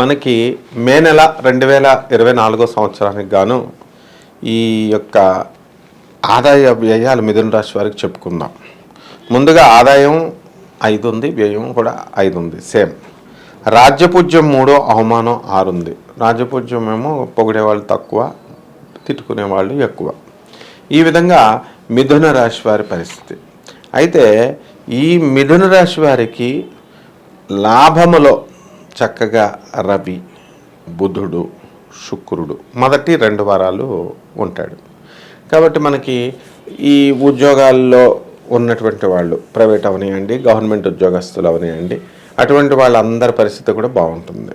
మనకి మే నెల రెండు వేల ఇరవై నాలుగో సంవత్సరానికి గాను ఈ యొక్క ఆదాయ వ్యయాలు మిథున రాశి వారికి చెప్పుకుందాం. ముందుగా ఆదాయం ఐదు ఉంది వ్యయం కూడా ఐదు ఉంది సేమ్. రాజ్యపూజ్యం మూడు అవమానం ఆరు ఉంది రాజ్యపూజ్యం ఏమో పొగిడేవాళ్ళు తక్కువ తిట్టుకునే వాళ్ళు ఎక్కువ. ఈ విధంగా మిథున రాశి వారి పరిస్థితి. అయితే ఈ మిథున రాశి వారికి లాభములో చక్కగా రవి బుధుడు శుక్రుడు మొదటి రెండు వారాలు ఉంటాడు. కాబట్టి మనకి ఈ ఉద్యోగాల్లో ఉన్నటువంటి వాళ్ళు ప్రైవేట్ అవనివ్వండి గవర్నమెంట్ ఉద్యోగస్తులు అవనివ్వండి అటువంటి వాళ్ళందరి పరిస్థితి కూడా బాగుంటుంది.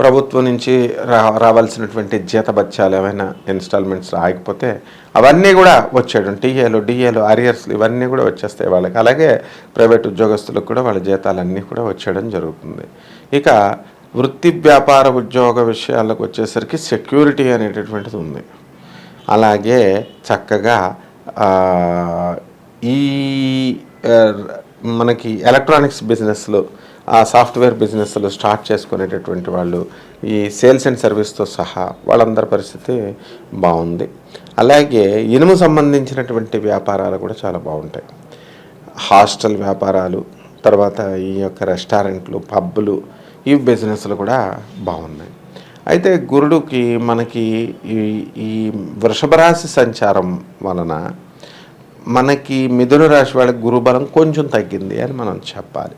ప్రభుత్వం నుంచి రా రావాల్సినటువంటి జీతబత్యాలు ఏమైనా ఇన్స్టాల్మెంట్స్ రాకపోతే అవన్నీ కూడా వచ్చేయడం. టీఏలు డిఏలు అరియర్స్లు ఇవన్నీ కూడా వచ్చేస్తాయి వాళ్ళకి. అలాగే ప్రైవేట్ ఉద్యోగస్తులకు కూడా వాళ్ళ జీతాలన్నీ కూడా వచ్చేయడం జరుగుతుంది. ఇక వృత్తి వ్యాపార ఉద్యోగ విషయాలకు వచ్చేసరికి సెక్యూరిటీ అనేటటువంటిది ఉంది. అలాగే చక్కగా ఈ మనకి ఎలక్ట్రానిక్స్ బిజినెస్లో ఆ సాఫ్ట్వేర్ బిజినెస్లు స్టార్ట్ చేసుకునేటటువంటి వాళ్ళు ఈ సేల్స్ అండ్ సర్వీస్తో సహా వాళ్ళందరి పరిస్థితి బాగుంది. అలాగే ఇనుము సంబంధించినటువంటి వ్యాపారాలు కూడా చాలా బాగుంటాయి. హాస్టల్ వ్యాపారాలు తర్వాత ఈ యొక్క రెస్టారెంట్లు పబ్బులు ఈ బిజినెస్లు కూడా బాగున్నాయి. అయితే గురుడుకి మనకి ఈ ఈ వృషభరాశి సంచారం వలన మనకి మిథున రాశి వాళ్ళకి గురుబలం కొంచెం తగ్గింది అని మనం చెప్పాలి.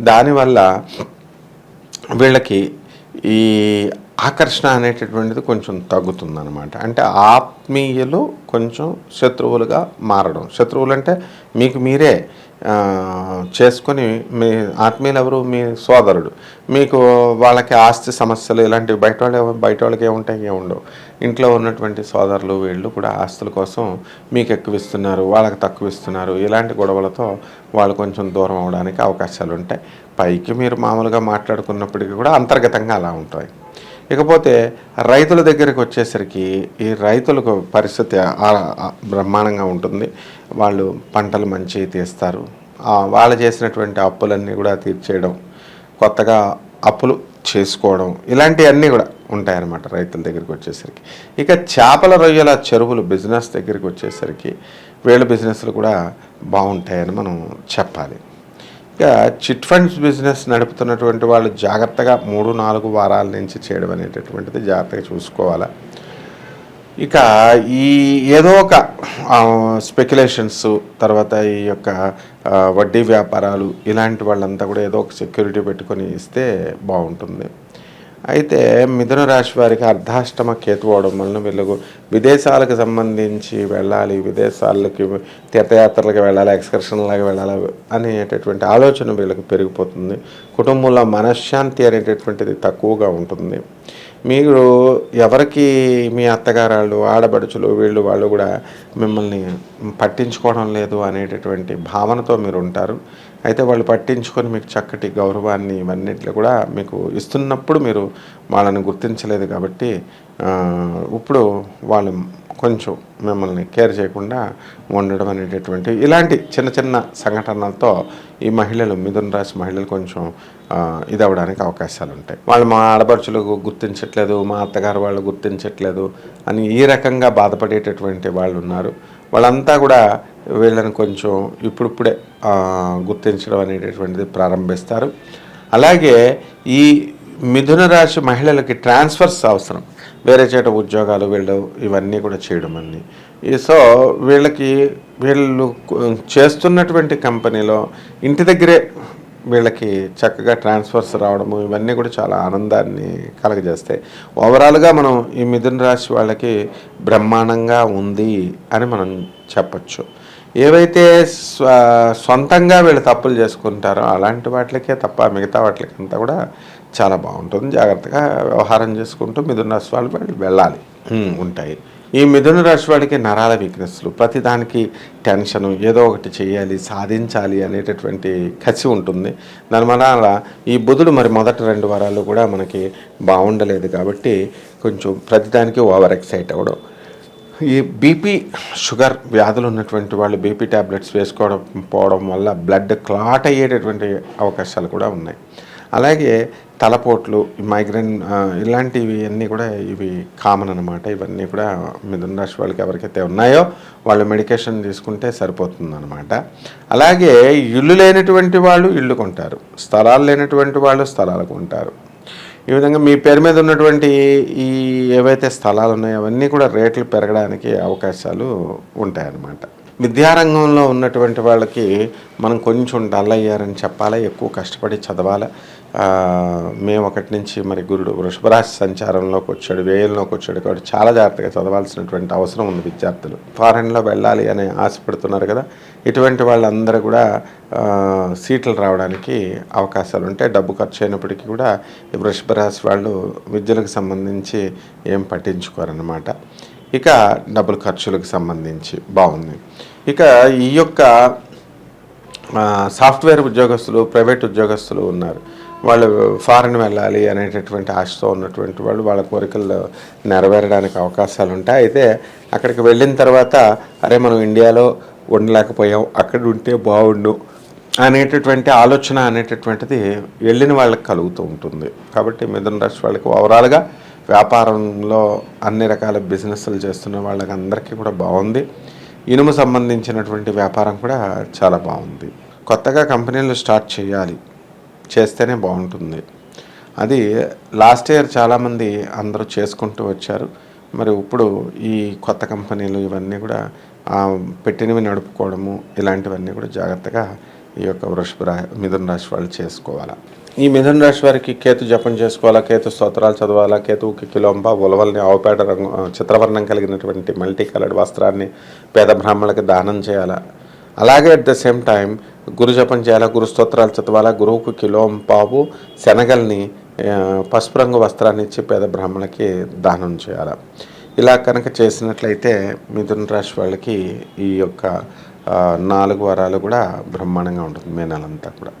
దానివల్ల వీళ్ళకి ఈ ఆకర్షణ అనేటటువంటిది కొంచెం తగ్గుతుందన్నమాట. అంటే ఆత్మీయులు కొంచెం శత్రువులుగా మారడం. శత్రువులు అంటే మీకు మీరే చేసుకొని మీ ఆత్మీయులు ఎవరు మీ సోదరుడు. మీకు వాళ్ళకి ఆస్తి సమస్యలు ఇలాంటివి బయట వాళ్ళు బయట వాళ్ళకి ఏముంటాయి ఏముండవు ఇంట్లో ఉన్నటువంటి సోదరులు వీళ్ళు కూడా ఆస్తుల కోసం మీకు ఎక్కువ ఇస్తున్నారు వాళ్ళకి తక్కువ ఇస్తున్నారు. ఇలాంటి గొడవలతో వాళ్ళు కొంచెం దూరం అవడానికి అవకాశాలు ఉంటాయి పైకి మీరు మామూలుగా మాట్లాడుకున్నప్పటికీ కూడా అంతర్గతంగా అలా ఉంటాయి. ఇకపోతే రైతుల దగ్గరికి వచ్చేసరికి ఈ రైతులకు పరిస్థితి బ్రహ్మాండంగా ఉంటుంది. వాళ్ళు పంటలు మంచి తీస్తారు. వాళ్ళు చేసినటువంటి అప్పులన్నీ కూడా తీర్చేయడం కొత్తగా అప్పులు చేసుకోవడం ఇలాంటివన్నీ కూడా ఉంటాయన్నమాట రైతుల దగ్గరికి వచ్చేసరికి. ఇక చేపల రొయ్యల చెరువులు బిజినెస్ దగ్గరికి వచ్చేసరికి వీళ్ళ బిజినెస్లు కూడా బాగుంటాయని మనం చెప్పాలి. ఇక చిట్ ఫండ్స్ బిజినెస్ నడుపుతున్నటువంటి వాళ్ళు జాగ్రత్తగా మూడు నాలుగు వారాల నుంచి చేయడం అనేటటువంటిది జాగ్రత్తగా చూసుకోవాలా. ఇక ఈ ఏదో ఒక స్పెక్యులేషన్స్ తర్వాత ఈ యొక్క వడ్డీ వ్యాపారాలు ఇలాంటి వాళ్ళంతా కూడా ఏదో ఒక సెక్యూరిటీ పెట్టుకొని ఇస్తే బాగుంటుంది. అయితే మిథున రాశి వారికి అర్ధాష్టమ కేతు అవడం వలన వీళ్ళకు విదేశాలకు సంబంధించి వెళ్ళాలి విదేశాలకి తీర్థయాత్రలకు వెళ్ళాలి ఎక్స్కర్షన్లాగా వెళ్ళాలి అనేటటువంటి ఆలోచన వీళ్ళకి పెరిగిపోతుంది. కుటుంబంలో మనశ్శాంతి అనేటటువంటిది తక్కువగా ఉంటుంది. మీరు ఎవరికి మీ అత్తగారాళ్ళు ఆడబడుచులు వీళ్ళు వాళ్ళు కూడా మిమ్మల్ని పట్టించుకోవడం లేదు అనేటటువంటి భావనతో మీరు ఉంటారు. అయితే వాళ్ళు పట్టించుకొని మీకు చక్కటి గౌరవాన్ని ఇవన్నిట్లు కూడా మీకు ఇస్తున్నప్పుడు మీరు వాళ్ళని గుర్తించలేదు కాబట్టి ఇప్పుడు వాళ్ళు కొంచెం మిమ్మల్ని కేర్ చేయకుండా ఉండడం అనేటటువంటి ఇలాంటి చిన్న చిన్న సంఘటనలతో ఈ మహిళలు మిథున రాశి మహిళలు కొంచెం ఇది అవ్వడానికి అవకాశాలు ఉంటాయి వాళ్ళు మా ఆడపడుచులు గుర్తించట్లేదు మా అత్తగారు వాళ్ళు గుర్తించట్లేదు అని ఈ రకంగా బాధపడేటటువంటి వాళ్ళు ఉన్నారు వాళ్ళంతా కూడా వీళ్ళని కొంచెం ఇప్పుడిప్పుడే గుర్తించడం అనేటటువంటిది ప్రారంభిస్తారు. అలాగే ఈ మిథున రాశి మహిళలకి ట్రాన్స్ఫర్స్ అవసరం. వేరే చోట ఉద్యోగాలు వీళ్ళు ఇవన్నీ కూడా చేయడం అన్ని ఈ సో వీళ్ళకి వీళ్ళు చేస్తున్నటువంటి కంపెనీలో ఇంటి దగ్గరే వీళ్ళకి చక్కగా ట్రాన్స్ఫర్స్ రావడము ఇవన్నీ కూడా చాలా ఆనందాన్ని కలగజేస్తాయి. ఓవరాల్గా మనం ఈ మిథున రాశి వాళ్ళకి బ్రహ్మాండంగా ఉంది అని మనం చెప్పచ్చు. ఏవైతే స్వ సొంతంగా వీళ్ళు తప్పులు చేసుకుంటారో అలాంటి వాటికే తప్ప మిగతా వాటికి అంతా కూడా చాలా బాగుంటుంది. జాగ్రత్తగా వ్యవహారం చేసుకుంటూ మిథున రాశి వాళ్ళు వాళ్ళు వెళ్ళాలి. ఉంటాయి. ఈ మిథున రాశి వాడికి నరాల వీక్నెస్లు ప్రతిదానికి టెన్షన్ ఏదో ఒకటి చేయాలి సాధించాలి అనేటటువంటి కసి ఉంటుంది. దానివల్ల ఈ బుధుడు మరి మొదటి రెండు వారాలు కూడా మనకి బాగుండలేదు కాబట్టి కొంచెం ప్రతిదానికి ఓవర్ ఎక్సైట్ అవ్వడం. ఈ బీపీ షుగర్ వ్యాధులు ఉన్నటువంటి వాళ్ళు బీపీ ట్యాబ్లెట్స్ వేసుకోవడం పోవడం వల్ల బ్లడ్ క్లాట్ అయ్యేటటువంటి అవకాశాలు కూడా ఉన్నాయి. అలాగే తలపోట్లు మైగ్రేన్ ఇలాంటివి అన్నీ కూడా ఇవి కామన్ అనమాట ఇవన్నీ కూడా మిథున రాశి వాళ్ళకి ఎవరికైతే ఉన్నాయో వాళ్ళు మెడికేషన్ తీసుకుంటే సరిపోతుందనమాట అలాగే ఇల్లు లేనటువంటి వాళ్ళు ఇల్లు కొంటారు. స్థలాలు లేనటువంటి వాళ్ళు స్థలాలు కొంటారు ఈ విధంగా మీ పేరు మీద ఉన్నటువంటి ఈ ఏవైతే స్థలాలు ఉన్నాయో అవన్నీ కూడా రేట్లు పెరగడానికి అవకాశాలు ఉంటాయన్నమాట. విద్యారంగంలో ఉన్నటువంటి వాళ్ళకి మనం కొంచెం డల్ అయ్యారని చెప్పాలా? ఎక్కువ కష్టపడి చదవాలా? మేము ఒకటి నుంచి మరి గురుడు వృషభరాశి సంచారంలోకి వచ్చాడు వ్యయంలోకి వచ్చాడు కాబట్టి చాలా జాగ్రత్తగా చదవాల్సినటువంటి అవసరం ఉంది విద్యార్థులు. ఫారెన్లో వెళ్ళాలి అని ఆశపడుతున్నారు కదా ఇటువంటి వాళ్ళందరూ కూడా సీట్లు రావడానికి అవకాశాలు ఉంటాయి డబ్బు ఖర్చు అయినప్పటికీ కూడా ఈ వాళ్ళు విద్యలకు సంబంధించి ఏం పట్టించుకోరన్నమాట. ఇక డబ్బులు ఖర్చులకు సంబంధించి బాగుంది. ఇక ఈ యొక్క సాఫ్ట్వేర్ ఉద్యోగస్తులు ప్రైవేట్ ఉద్యోగస్తులు ఉన్నారు. వాళ్ళు ఫారెన్ వెళ్ళాలి అనేటటువంటి ఆశతో ఉన్నటువంటి వాళ్ళు వాళ్ళ కోరికలు నెరవేరడానికి అవకాశాలు ఉంటాయి అయితే అక్కడికి వెళ్ళిన తర్వాత అరే మనం ఇండియాలో ఉండలేకపోయాం అక్కడ ఉంటే బాగుండు అనేటటువంటి ఆలోచన అనేటటువంటిది వెళ్ళిన వాళ్ళకి కలుగుతూ ఉంటుంది. కాబట్టి మిథున రాశి వాళ్ళకి ఓవరాల్గా వ్యాపారంలో అన్ని రకాల బిజినెస్లు చేస్తున్న వాళ్ళకి అందరికీ కూడా బాగుంది. ఇనుము సంబంధించినటువంటి వ్యాపారం కూడా చాలా బాగుంది. కొత్తగా కంపెనీలు స్టార్ట్ చేయాలి. చేస్తేనే బాగుంటుంది. అది లాస్ట్ ఇయర్ చాలామంది అందరూ చేసుకుంటూ వచ్చారు. మరి ఇప్పుడు ఈ కొత్త కంపెనీలు ఇవన్నీ కూడా పెట్టినవి నడుపుకోవడము ఇలాంటివన్నీ కూడా జాగ్రత్తగా ఈ యొక్క వృషభ రా మిథున రాశి వాళ్ళు చేసుకోవాలా? ఈ మిథున రాశి వారికి కేతు జపం చేసుకోవాలా కేతు స్తోత్రాలు చదవాలా కేతువుకి కిలోంబ ఉలవల్ని ఆవుపేట రంగు చిత్రవర్ణం కలిగినటువంటి మల్టీ కలర్డ్ వస్త్రాన్ని పేద బ్రాహ్మణులకి దానం చేయాలా? అలాగే అట్ ద సేమ్ టైం గురు జపం చేయాలా గురు స్తోత్రాలు చదవాలా గురువుకు కిలోం పావు శనగల్ని పసుపు రంగు వస్త్రాన్ని ఇచ్చి పేద బ్రాహ్మణులకి దానం చేయాలి. ఇలా కనుక చేసినట్లయితే మిథున రాశి వాళ్ళకి ఈ యొక్క నాలుగు వారాలు కూడా బ్రహ్మాండంగా ఉంటుంది మే నెలంతా కూడా.